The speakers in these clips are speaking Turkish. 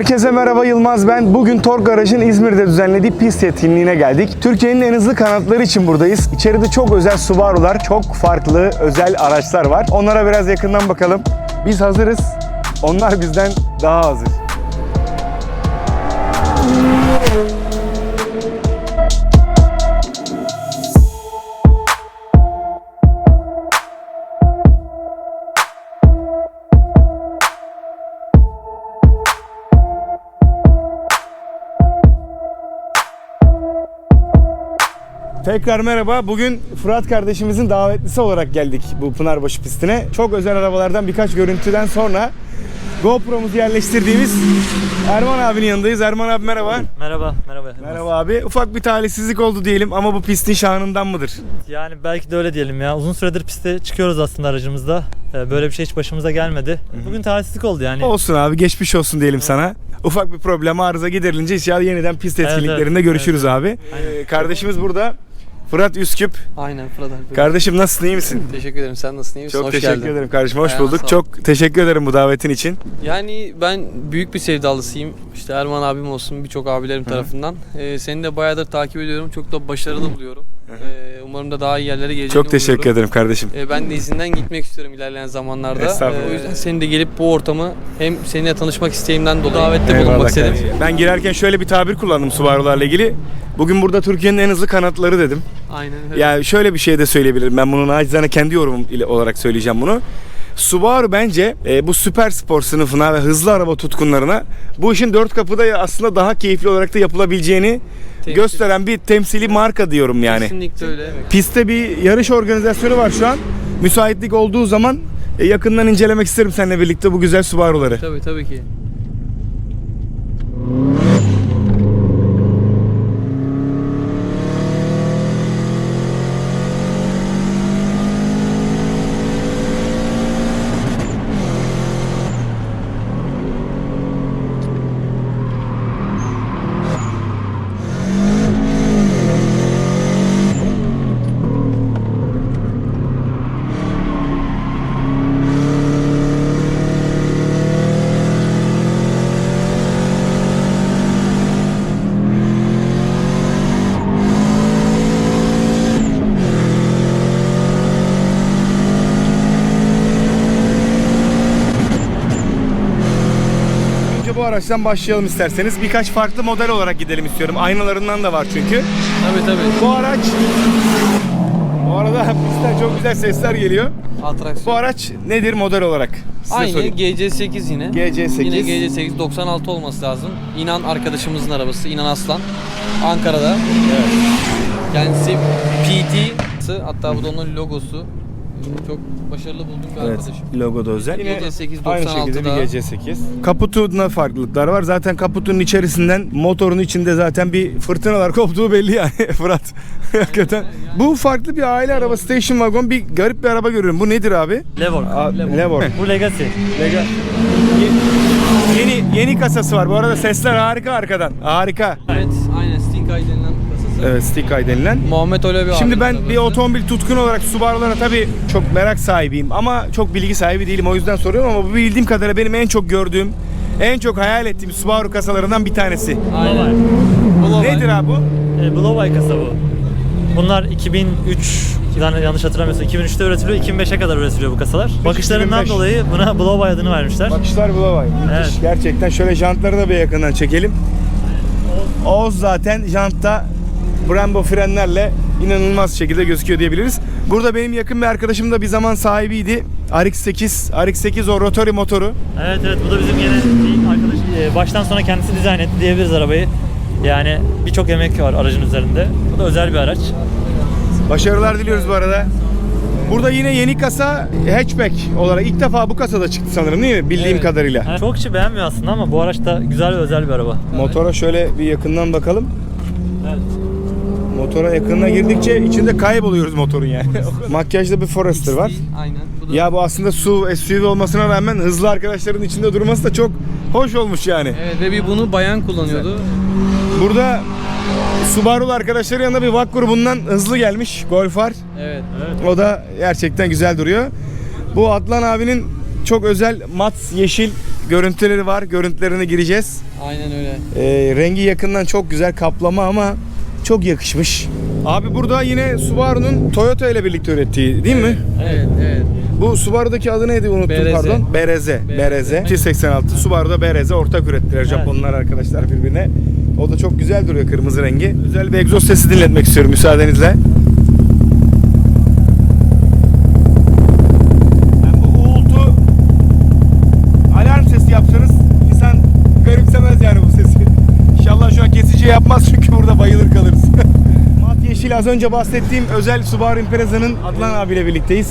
Herkese merhaba Yılmaz ben. Bugün Tork Garaj'ın İzmir'de düzenlediği pist etkinliğine geldik. Türkiye'nin en hızlı kanatları için buradayız. İçeride çok özel Subaru'lar, çok farklı özel araçlar var. Onlara biraz yakından bakalım. Biz hazırız. Onlar bizden daha hazır. Tekrar merhaba. Bugün Fırat kardeşimizin davetlisi olarak geldik bu Pınarbaşı pistine. Çok özel arabalardan birkaç görüntüden sonra GoPro'muzu yerleştirdiğimiz Erman abinin yanındayız. Erman abi merhaba. Merhaba, merhaba. Merhaba abi. Ufak bir talihsizlik oldu diyelim ama bu pistin şanından mıdır? Yani belki de öyle diyelim ya. Uzun süredir piste çıkıyoruz aslında aracımızda. Ee, Böyle bir şey hiç başımıza gelmedi. Bugün talihsizlik oldu yani. Olsun abi geçmiş olsun diyelim sana. Ufak bir problem arıza giderilince inşallah yeniden pist Evet, etkinliklerinde evet. görüşürüz Evet, abi. Ee, kardeşimiz burada. Fırat Üsküp. Aynen Fırat Alper. Kardeşim nasılsın iyi misin? Teşekkür ederim. Sen nasılsın? iyi misin? Çok Hoş teşekkür geldin. ederim kardeşim. Hoş Ayağına bulduk. sağlık. Çok teşekkür ederim bu davetin için. Yani ben büyük bir sevdalısıyım. İşte Erman abim olsun birçok abilerim tarafından. Ee, seni de bayağıdır takip ediyorum. Çok da başarılı buluyorum. Ee, umarım da daha iyi yerlere geleceğini Çok teşekkür umuyorum. ederim kardeşim. Ee, ben de izinden gitmek istiyorum ilerleyen zamanlarda. Estağfurullah. Ee, o yüzden senin de gelip bu ortamı hem seninle tanışmak isteğimden dolayı davette Eyvallah bulunmak istedim. kardeşim. Ben girerken şöyle bir tabir kullandım Subaru'larla ilgili. Bugün burada Türkiye'nin en hızlı kanatları dedim. Aynen öyle. Yani şöyle bir şey de söyleyebilirim. Ben bunu nacizane kendi yorumum ile olarak söyleyeceğim bunu. Subaru bence e, bu süper spor sınıfına ve hızlı araba tutkunlarına bu işin dört kapıda aslında daha keyifli olarak da yapılabileceğini gösteren bir temsili marka diyorum yani. Kesinlikle öyle. Pistte bir yarış organizasyonu var şu an. Müsaitlik olduğu zaman e, yakından incelemek isterim seninle birlikte bu güzel Subaru'ları. Tabii tabii ki. Önce bu araçtan başlayalım isterseniz. Birkaç farklı model olarak gidelim istiyorum. Aynalarından da var çünkü. Tabii tabii. Bu araç bu arada pistten çok güzel sesler geliyor. Bu Atraksiyon. araç nedir model olarak? Size Aynı sorayım. GC8 yine. GC8. Yine GC8 96 olması lazım. İnan arkadaşımızın arabası. İnan Aslan. Ankara'da. Kendisi PT. Hatta bu da onun logosu. Çok başarılı bulduğum bir Evet, arkadaşım. logo da özel. Yine GC8 aynı şekilde bir 96'da. GC8. Kaputunda farklılıklar var. Zaten kaputunun içerisinden motorun içinde zaten bir fırtınalar koptuğu belli yani Fırat. Hakikaten. Bu farklı bir aile arabası station wagon. Bir garip bir araba görüyorum. Bu nedir abi? Levorg. Aa, Levorg. Bu Legacy. Lega- Yeni yeni kasası var. Bu arada sesler harika arkadan. Harika. Evet, Evet, Stick Eye denilen. Muhammed öyle bir Şimdi ben bir otomobil tutkunu olarak Subaru'lara tabii çok merak sahibiyim ama çok bilgi sahibi değilim o yüzden soruyorum ama bu bildiğim kadarıyla benim en çok gördüğüm, en çok hayal ettiğim Subaru kasalarından bir tanesi. Aynen. Bloweye. Nedir abi bu? Ee, Bloweye kasa bu. Bunlar 2003 yani yanlış hatırlamıyorsam 2003'te üretiliyor, 2005'e kadar üretiliyor bu kasalar. Bakışlarından 2005. dolayı buna Bloweye adını vermişler. Bakışlar Bloweye. Müthiş. Evet. Gerçekten şöyle jantları da bir yakından çekelim. Oğuz zaten jantta Brembo frenlerle inanılmaz şekilde gözüküyor diyebiliriz. Burada benim yakın bir arkadaşım da bir zaman sahibiydi. RX-8, RX-8 o rotary motoru. Evet evet bu da bizim yine arkadaş e, baştan sona kendisi dizayn etti diyebiliriz arabayı. Yani birçok emek var aracın üzerinde. Bu da özel bir araç. Başarılar diliyoruz bu arada. Burada yine yeni kasa hatchback olarak ilk defa bu kasada çıktı sanırım değil mi? Bildiğim Evet. kadarıyla. Yani çok kişi beğenmiyor aslında ama bu araç da güzel ve özel bir araba. Motora şöyle bir yakından bakalım. Evet. Motora yakınına girdikçe içinde kayboluyoruz motorun yani. Makyajda bir Forester var. Aynen. Bu da Ya bu aslında SUV, SUV olmasına rağmen hızlı arkadaşların içinde durması da çok hoş olmuş yani. Evet ve bir bunu bayan kullanıyordu. Burada Subaru'lu arkadaşların yanında bir VAK grubundan hızlı gelmiş Golf var. Evet. O da gerçekten güzel duruyor. Bu Adlan abinin çok özel mat yeşil görüntüleri var. Görüntülerine gireceğiz. Aynen öyle. Ee, rengi yakından çok güzel kaplama ama çok yakışmış. Abi burada yine Subaru'nun Toyota ile birlikte ürettiği değil mi? Evet, evet. Bu Subaru'daki adı neydi unuttum BRZ. pardon. BRZ. BRZ. 286. Subaru'da BRZ ortak ürettiler Japonlar arkadaşlar birbirine. O da çok güzel duruyor kırmızı rengi. Güzel bir egzoz sesi dinletmek istiyorum müsaadenizle. Yani bu uğultu alarm sesi yapsanız insan garipsemez yani bu sesi. İnşallah şu an kesici yapmaz çünkü burada bayılır kalırız. Yeşil az önce bahsettiğim özel Subaru Impreza'nın Adnan abiyle birlikteyiz.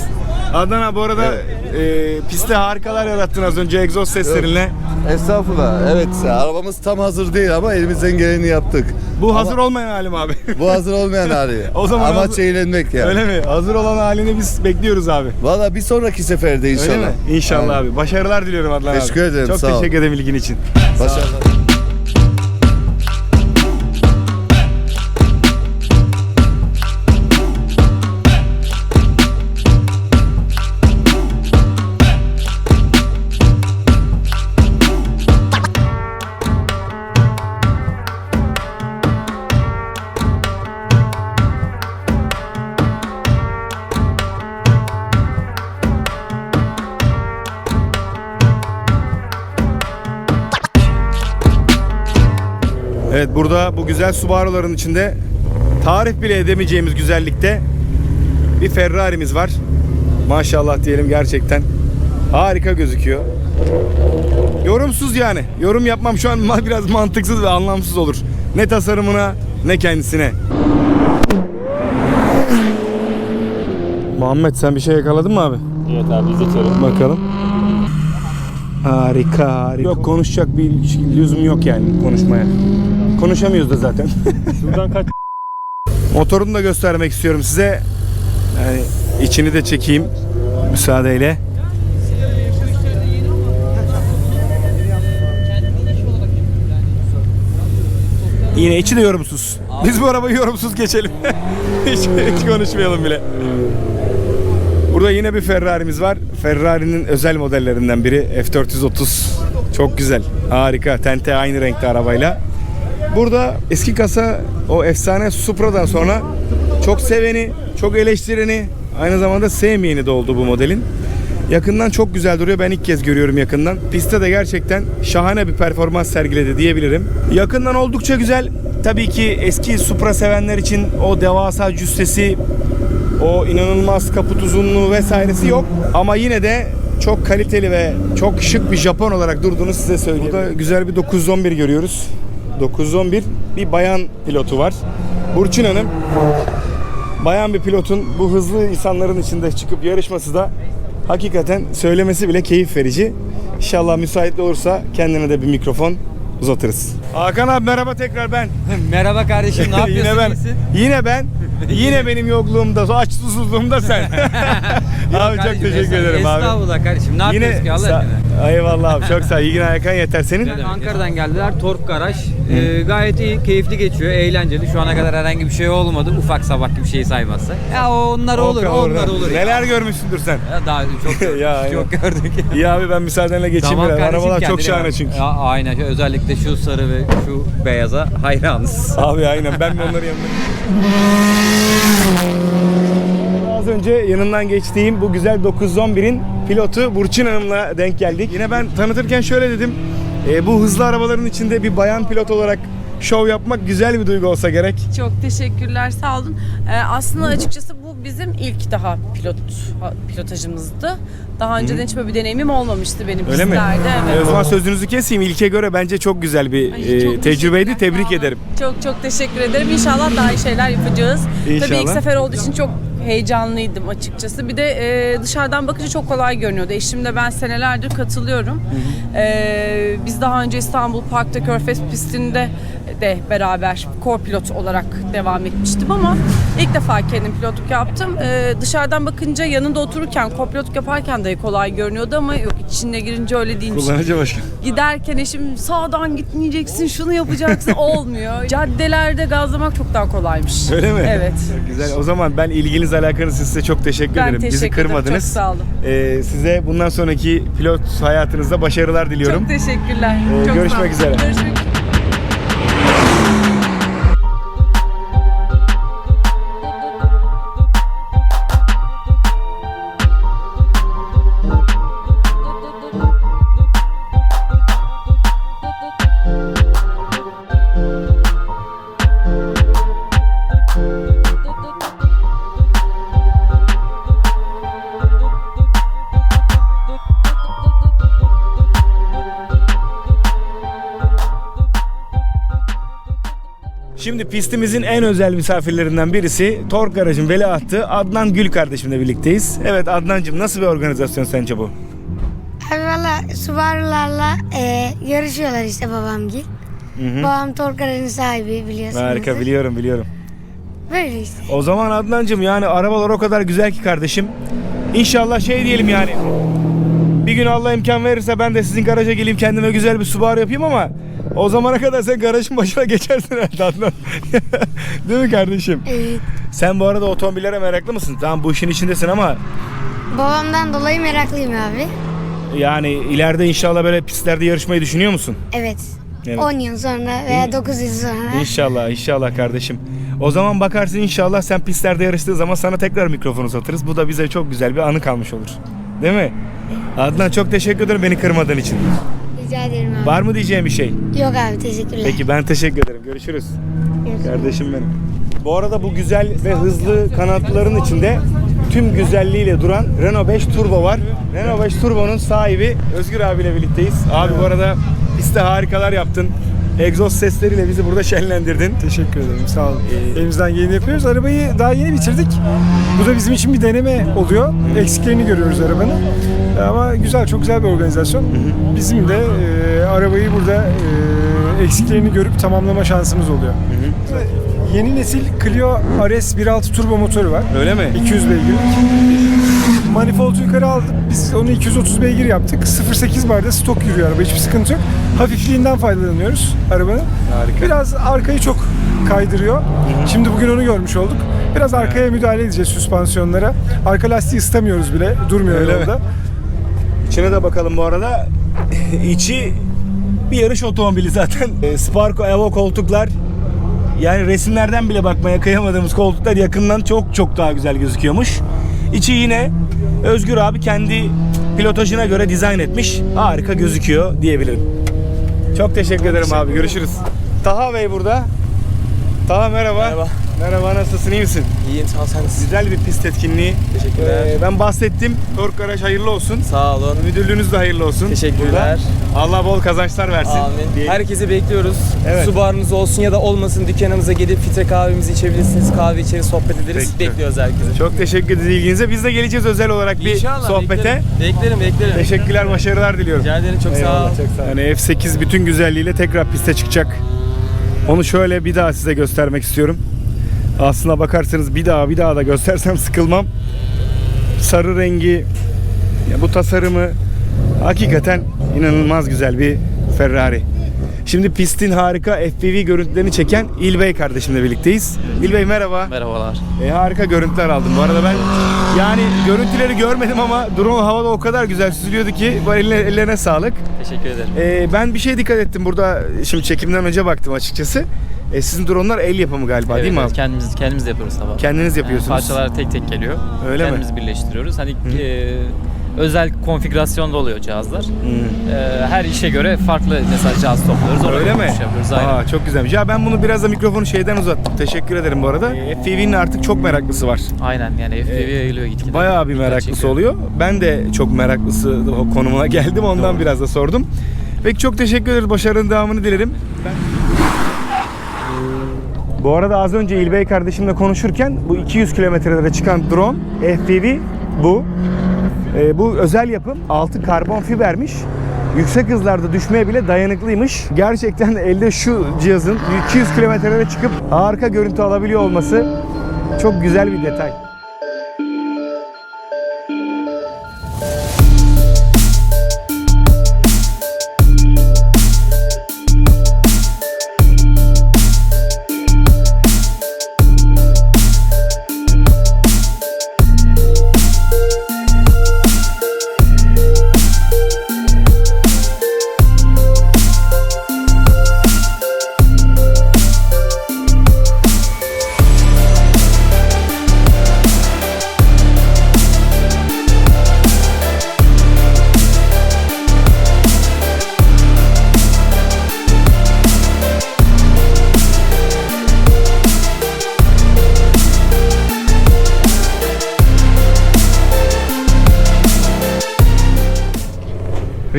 Adnan abi bu arada e, pistte harikalar yarattın az önce egzoz seslerinle. Estağfurullah. Evet, arabamız tam hazır değil ama elimizden geleni yaptık. Bu hazır olmayan halim abi. bu hazır olmayan hali. O zaman Amaç hazır- eğlenmek yani. Öyle mi? Hazır olan halini biz bekliyoruz abi. Valla bir sonraki seferde inşallah. Öyle mi? İnşallah Aynen. abi. Başarılar diliyorum Adnan abi. Teşekkür ederim, Çok sağ ol. teşekkür ederim ilgin için. Başarılar. Evet burada bu güzel Subaru'ların içinde tarif bile edemeyeceğimiz güzellikte bir Ferrari'miz var. Maşallah diyelim gerçekten. Harika gözüküyor. Yorumsuz yani. Yorum yapmam şu an biraz mantıksız ve anlamsız olur. Ne tasarımına ne kendisine. Muhammed sen bir şey yakaladın mı abi? Evet abi izletiyorum. Bakalım. Harika harika. Yok konuşacak bir lüzum yok yani konuşmaya. Konuşamıyoruz da zaten. Şuradan kaç Motorunu da göstermek istiyorum size. Yani içini de çekeyim müsaadeyle. Yine içi de yorumsuz. Biz bu arabayı yorumsuz geçelim. hiç, hiç konuşmayalım bile. Burada yine bir Ferrari'miz var. Ferrari'nin özel modellerinden biri F430. Çok güzel. Harika. Tente aynı renkte arabayla. Burada eski kasa o efsane Supra'dan sonra çok seveni, çok eleştireni, aynı zamanda sevmeyeni de oldu bu modelin. Yakından çok güzel duruyor. Ben ilk kez görüyorum yakından. Pistte de gerçekten şahane bir performans sergiledi diyebilirim. Yakından oldukça güzel. Tabii ki eski Supra sevenler için o devasa cüssesi, o inanılmaz kaput uzunluğu vesairesi yok. Ama yine de çok kaliteli ve çok şık bir Japon olarak durduğunu size söyleyeyim. Burada güzel bir 911 görüyoruz. 911 bir bayan pilotu var. Burçin Hanım bayan bir pilotun bu hızlı insanların içinde çıkıp yarışması da hakikaten söylemesi bile keyif verici. İnşallah müsait olursa kendine de bir mikrofon uzatırız. Hakan abi merhaba tekrar ben. Merhaba kardeşim ne yapıyorsun? yine ben. iyisin? Yine ben. Yine benim yokluğumda, aç susuzluğumda sen. abi çok Kardeşim, teşekkür estağ- ederim abi. Estağfurullah kardeşim. Ne Yine yapıyorsun ki Allah sa- aşkına? Eyvallah abi çok sağ ol. İlgin Ayakan yeter senin. Ben Ankara'dan geldiler. Tork Garaj. Ee, gayet iyi, keyifli geçiyor, eğlenceli. Şu ana kadar herhangi bir şey olmadı. Ufak sabah gibi şeyi saymazsa. Ya onlar olur, onlar olur. ya. Neler görmüşsündür sen. Ya daha çok gördük, Ya, çok gördük. İyi abi ben müsaadenle geçeyim Tamam biraz. kardeşim, Arabalar çok kendine şahane bak. çünkü. Ya, aynen Şu- özellikle şu sarı ve şu beyaza hayranız. Abi aynen ben de onların yanındayım. Önce yanından geçtiğim bu güzel 911'in pilotu Burçin Hanım'la denk geldik. Yine ben tanıtırken şöyle dedim. e, bu hızlı arabaların içinde bir bayan pilot olarak şov yapmak güzel bir duygu olsa gerek. Çok teşekkürler, sağ olun. Ee, aslında açıkçası bu bizim ilk daha pilot pilotajımızdı. Daha önceden hiç böyle bir deneyimim olmamıştı benim Öyle mi? pistlerde. E, Evet. o zaman sözünüzü keseyim. İlke göre bence çok güzel bir Ay, e, çok tecrübeydi. Tebrik ederim. Çok çok teşekkür ederim. İnşallah daha iyi şeyler yapacağız. Tabii İnşallah. ilk sefer olduğu için çok heyecanlıydım açıkçası. Bir de e, dışarıdan bakınca çok kolay görünüyordu. Eşimle ben senelerdir katılıyorum. E, biz daha önce İstanbul Park'ta Körfez pistinde de beraber core pilot olarak devam etmiştim ama İlk defa kendim pilotluk yaptım. Ee, dışarıdan bakınca yanında otururken, kopilotluk yaparken de kolay görünüyordu ama yok içine girince öyle değilmiş. Kullanıcı başkan. Giderken eşim sağdan gitmeyeceksin, şunu yapacaksın olmuyor. Caddelerde gazlamak çok daha kolaymış. Öyle mi? Evet. Güzel. O zaman ben ilginiz alakanız size çok teşekkür Ben ederim. teşekkür Bizi ederim. kırmadınız. Çok sağ olun. Ee, size bundan sonraki pilot hayatınızda başarılar diliyorum. Çok teşekkürler. Ee, Çok görüşmek sağ olun. üzere. Görüşmek Şimdi pistimizin en özel misafirlerinden birisi Tork Garaj'ın veliahtı Adnan Gül kardeşimle birlikteyiz. Evet Adnancığım nasıl bir organizasyon sence bu? Abi valla Subaru'larla e, yarışıyorlar işte babamgil. Babam Torkara'nın sahibi biliyorsunuz. Harika biliyorum biliyorum. Böyle işte. O zaman Adnancığım yani arabalar o kadar güzel ki kardeşim. İnşallah şey diyelim yani. Bir gün Allah imkan verirse ben de sizin garaja geleyim kendime güzel bir Subaru yapayım ama o zamana kadar sen garajın başına geçersin herhalde Adnan. Değil mi kardeşim? Evet. Sen bu arada otomobillere meraklı mısın? Tamam bu işin içindesin ama Babamdan dolayı meraklıyım abi. yani ileride inşallah böyle pistlerde yarışmayı düşünüyor musun? Evet. Evet. 10 yıl sonra veya 9 yıl sonra. İnşallah, inşallah kardeşim. O zaman bakarsın inşallah sen pistlerde yarıştığı zaman sana tekrar mikrofonu uzatırız. Bu da bize çok güzel bir anı kalmış olur. Değil mi? Adnan çok teşekkür ederim beni kırmadığın için. Rica ederim abi. Var mı diyeceğim bir şey? Yok abi teşekkürler. Peki ben teşekkür ederim. Görüşürüz. Görüşürüz. Kardeşim benim. Bu arada bu güzel ve hızlı kanatların içinde tüm güzelliğiyle duran Renault 5 Turbo var. Renault 5 Turbo'nun sahibi Özgür abiyle birlikteyiz. Abi bu arada pistte harikalar yaptın. Egzoz sesleriyle bizi burada şenlendirdin. Teşekkür ederim. Sağ olun. Elimizden geleni yapıyoruz. Arabayı daha yeni bitirdik. Bu da bizim için bir deneme oluyor. Eksiklerini görüyoruz arabanın. Ama güzel, çok güzel bir organizasyon. Bizim de e, arabayı burada e, eksiklerini görüp tamamlama şansımız oluyor. Yeni nesil Clio RS 1.6 turbo motoru var. Öyle mi? 200 beygirlik. Manifoldu yukarı aldık. Biz onu 230 beygir yaptık. 0.8 barda stok yürüyor araba. Hiçbir sıkıntı yok. Hafifliğinden faydalanıyoruz arabanın. Harika. Biraz arkayı çok kaydırıyor. Şimdi bugün onu görmüş olduk. Biraz arkaya müdahale edeceğiz süspansiyonlara. Arka lastiği ısıtamıyoruz bile. Durmuyor Öyle mi? İçine de bakalım bu arada. İçi bir yarış otomobili zaten. E, Sparko Evo koltuklar. Yani resimlerden bile bakmaya kıyamadığımız koltuklar yakından çok çok daha güzel gözüküyormuş. İçi yine Özgür abi kendi pilotajına göre dizayn etmiş. Harika gözüküyor diyebilirim. Çok teşekkür ederim abi. Görüşürüz. Taha Bey burada. Taha merhaba. Merhaba. Merhaba nasılsın iyi misin? İyiyim sağ ol sen? Güzel bir pist etkinliği. Teşekkürler. Ee, ben bahsettim. Tork Garaj hayırlı olsun. Sağ olun. Müdürlüğünüz de hayırlı olsun. Teşekkürler. Burada. Allah bol kazançlar versin. Amin. diyelim. Herkesi bekliyoruz. Evet. Su barınız olsun ya da olmasın dükkanımıza gelip filtre kahvemizi içebilirsiniz. Kahve içeriz, sohbet ederiz. Peki. Bekliyoruz herkesi. Çok teşekkür ederiz ilginize. Biz de geleceğiz özel olarak bir İnşallah, sohbete. Beklerim, beklerim. beklerim. Teşekkürler, başarılar diliyorum. Rica ederim çok sağ ol. Eyvallah, çok sağ ol. Yani F8 bütün güzelliğiyle tekrar piste çıkacak. Onu şöyle bir daha size göstermek istiyorum. Aslına bakarsanız bir daha bir daha da göstersem sıkılmam. Sarı rengi, bu tasarımı hakikaten inanılmaz güzel bir Ferrari. Şimdi pistin harika FPV görüntülerini çeken İlbey kardeşimle birlikteyiz. İlbey merhaba. Merhabalar. E, harika görüntüler aldım. Bu arada ben yani görüntüleri görmedim ama drone havada o kadar güzel süzülüyordu ki eline, ellerine sağlık. Teşekkür ederim. E, ben bir şey dikkat ettim burada. Şimdi çekimden önce baktım açıkçası. E, sizin dronelar el yapımı galiba değil mi abi? kendimiz kendimiz yapıyoruz tabii. Kendiniz yapıyorsunuz. parçalar tek tek geliyor. Öyle mi? kendimiz birleştiriyoruz. Hani e, özel konfigürasyonda oluyor cihazlar. E, her işe göre farklı mesela cihaz topluyoruz. Ona Öyle mi? yapıyoruz. Aynen. Aa, çok güzelmiş. Ya ben bunu biraz da mikrofonu şeyden uzattım. Teşekkür ederim bu arada. E, FPV'nin artık çok meraklısı var. Aynen yani FPV yayılıyor gitgide. Bayağı bir meraklısı çekiyor. oluyor. Ben de çok meraklısı o konumuna geldim. Ondan biraz da sordum. Peki çok teşekkür ederiz. Başarının devamını dilerim. Bu arada az önce İlbey kardeşimle konuşurken bu 200 kilometrelere çıkan drone FPV bu. Ee, bu özel yapım. Altı karbon fibermiş. Yüksek hızlarda düşmeye bile dayanıklıymış. Gerçekten elde şu cihazın 200 kilometrelere çıkıp harika görüntü alabiliyor olması çok güzel bir detay.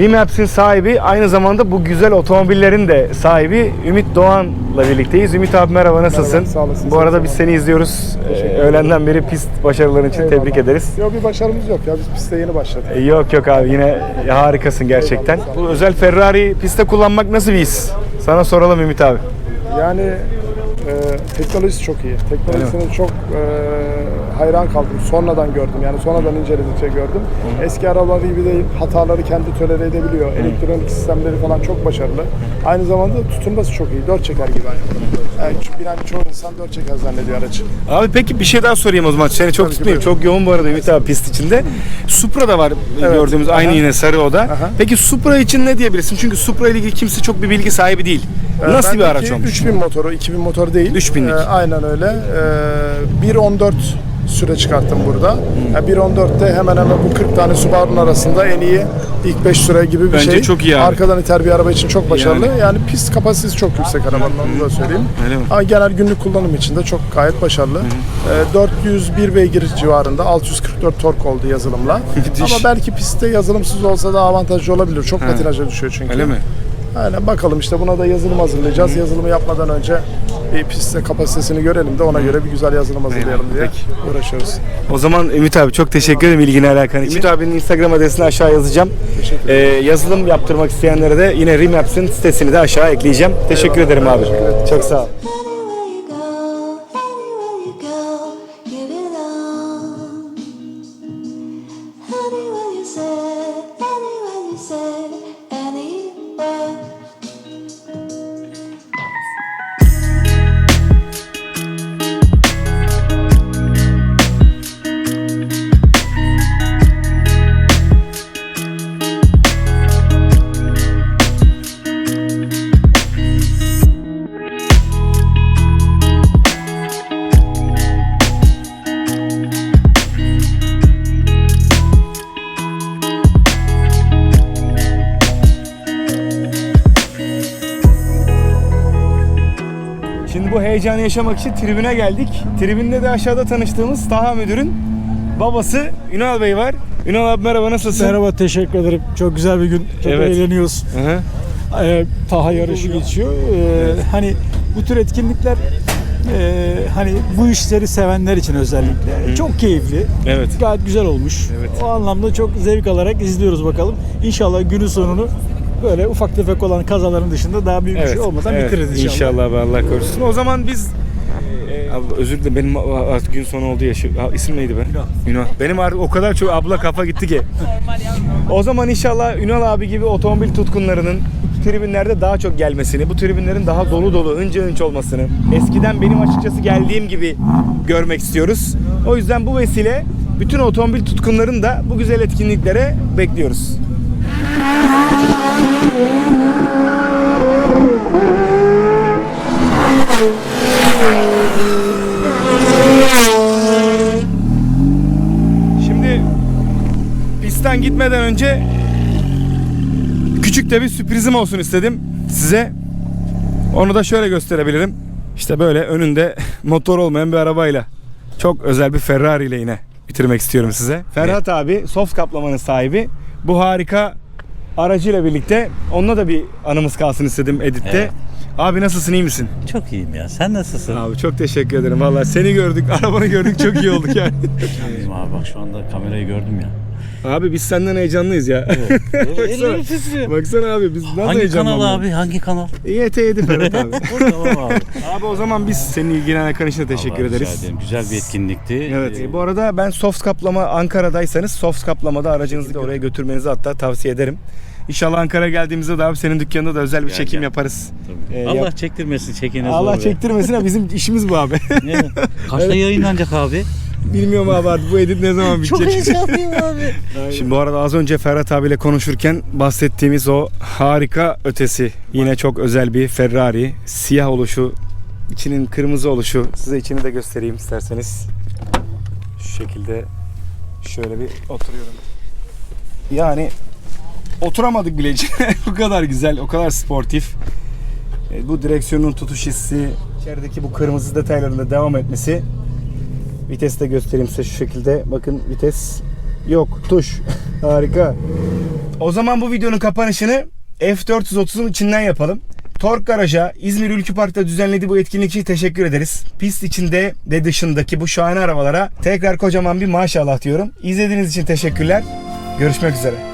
Remaps'in sahibi aynı zamanda bu güzel otomobillerin de sahibi Ümit Doğan'la birlikteyiz. Ümit abi merhaba nasılsın? Merhaba, sağ olasın. Bu arada biz seni izliyoruz. Ee, öğlenden beri pist başarıların için tebrik ederiz. Yok bir başarımız yok ya biz piste yeni başladık. Ee, Yok yok abi yine harikasın gerçekten. Bu özel Ferrari pistte kullanmak nasıl bir his? Sana soralım Ümit abi. Yani e, teknolojisi çok iyi. Teknolojisine çok e, hayran kaldım. Sonradan gördüm. Yani sonradan inceledikçe gördüm. Eski arabalar gibi değil. Hataları kendi tolere edebiliyor. Elektronik sistemleri falan çok başarılı. Aynı zamanda tutunması çok iyi. Dört çeker gibi aynı. Yani bilen çoğu insan dört çeker zannediyor aracı. Abi peki bir şey daha sorayım o zaman. Seni çok Tabii tutmayayım. Çok yoğun bu arada Ümit abi pist içinde. Supra da var Evet. gördüğümüz aynı Aha. yine sarı oda. Aha. Peki Supra için ne diyebilirsin? Çünkü Supra ile ilgili kimse çok bir bilgi sahibi değil. Ee, Nasıl bir araç olmuş? 3000 motoru, 2000 motor değil. 3000'lik. Ee, aynen öyle. Ee, 1.14 süre çıkarttım burada. Yani 1.14'te hemen hemen bu 40 tane Subaru'nun arasında en iyi ilk 5 süre gibi bir Bence şey. çok iyi abi. Arkadan iter bir araba için çok başarılı. Yani. Yani, pist kapasitesi çok yüksek arabanın onu da söyleyeyim. Öyle mi? Ama genel günlük kullanım için de çok gayet başarılı. Ee, 401 beygir civarında 644 tork oldu yazılımla. Ama belki pistte yazılımsız olsa daha avantajlı olabilir. Çok patinaja düşüyor çünkü. Öyle mi? Aynen bakalım işte buna da yazılım hazırlayacağız. Yazılımı yapmadan önce bir pistte kapasitesini görelim de ona göre bir güzel yazılım hazırlayalım diye uğraşıyoruz. O zaman Ümit abi çok teşekkür ederim ilgine alakan için. Ümit abinin Instagram adresini aşağı yazacağım. Teşekkür Ee, yazılım yaptırmak isteyenlere de yine Remaps'in sitesini de aşağı ekleyeceğim. Teşekkür ederim abi. Çok sağ ol. Anywhere you go, Heyecanı yaşamak için tribüne geldik. Tribünde de aşağıda tanıştığımız Taha Müdür'ün babası Ünal Bey var. Ünal abi merhaba nasılsın? Merhaba teşekkür ederim. Çok güzel bir gün. Çok Evet. eğleniyoruz. Hı hı. Ee, Taha yarışı geçiyor. Ee, Hani bu tür etkinlikler e, hani bu işleri sevenler için özellikle çok keyifli. Evet. Gayet güzel olmuş. Evet. O anlamda çok zevk alarak izliyoruz bakalım. İnşallah günün sonunu böyle ufak tefek olan kazaların dışında daha büyük bir şey olmadan evet. bitiririz inşallah. İnşallah abi Allah korusun. O zaman biz Abi özür dilerim benim artık gün sonu oldu ya. Şu, isim neydi be? Ünal. Benim artık o kadar çok abla kafa gitti ki. o zaman inşallah Ünal abi gibi otomobil tutkunlarının tribünlerde daha çok gelmesini, bu tribünlerin daha dolu dolu, hınca hınç olmasını, eskiden benim açıkçası geldiğim gibi görmek istiyoruz. O yüzden bu vesile bütün otomobil tutkunların da bu güzel etkinliklere bekliyoruz. Şimdi pistten gitmeden önce küçük de bir sürprizim olsun istedim size. Onu da şöyle gösterebilirim. İşte böyle önünde motor olmayan bir arabayla. Çok özel bir Ferrari ile yine bitirmek istiyorum size. Ferhat abi soft kaplamanın sahibi. Bu harika aracıyla birlikte onunla da bir anımız kalsın istedim editte. Evet. Abi nasılsın iyi misin? Çok iyiyim ya. Sen nasılsın? Abi çok teşekkür ederim. Vallahi seni gördük, arabanı gördük çok iyi olduk yani. İyiyim abi bak şu anda kamerayı gördüm ya. Abi biz senden heyecanlıyız ya. baksana, Ellerim titriyor. baksana abi biz nasıl Hangi heyecanlandık? kanal abi? Hangi kanal? İET7 Ferhat abi. tamam abi. abi o zaman biz senin ilgilenen arkadaşına teşekkür rica ederiz. ederim. Güzel bir etkinlikti. Evet. Ee, Bu arada ben soft kaplama Ankara'daysanız soft kaplamada aracınızı da oraya götürmenizi hatta tavsiye ederim. İnşallah Ankara geldiğimizde de abi senin dükkanında da özel bir Gel, çekim gel. yaparız. tabii. Ee, Allah yap- çektirmesin çekene Allah çektirmesin ha bizim işimiz bu abi. Ne? Kaçta yayınlanacak abi? Bilmiyorum abi artık bu edit ne zaman bitecek. Çok heyecanlıyım abi. Şimdi bu arada az önce Ferhat abiyle konuşurken bahsettiğimiz o harika ötesi yine çok özel bir Ferrari. Siyah oluşu, içinin kırmızı oluşu. Size içini de göstereyim isterseniz. Şu şekilde şöyle bir oturuyorum. Yani oturamadık bile içine. bu kadar güzel, o kadar sportif. E, Bu direksiyonun tutuş hissi, içerideki bu kırmızı detayların da devam etmesi. Vitesi de göstereyim size şu şekilde. Bakın vites yok. Tuş. Harika. O zaman bu videonun kapanışını F430'un içinden yapalım. Tork Garaj'a İzmir Ülkü Park'ta düzenlediği bu etkinlik için teşekkür ederiz. Pist içinde ve dışındaki bu şahane arabalara tekrar kocaman bir maşallah diyorum. İzlediğiniz için teşekkürler. Görüşmek üzere.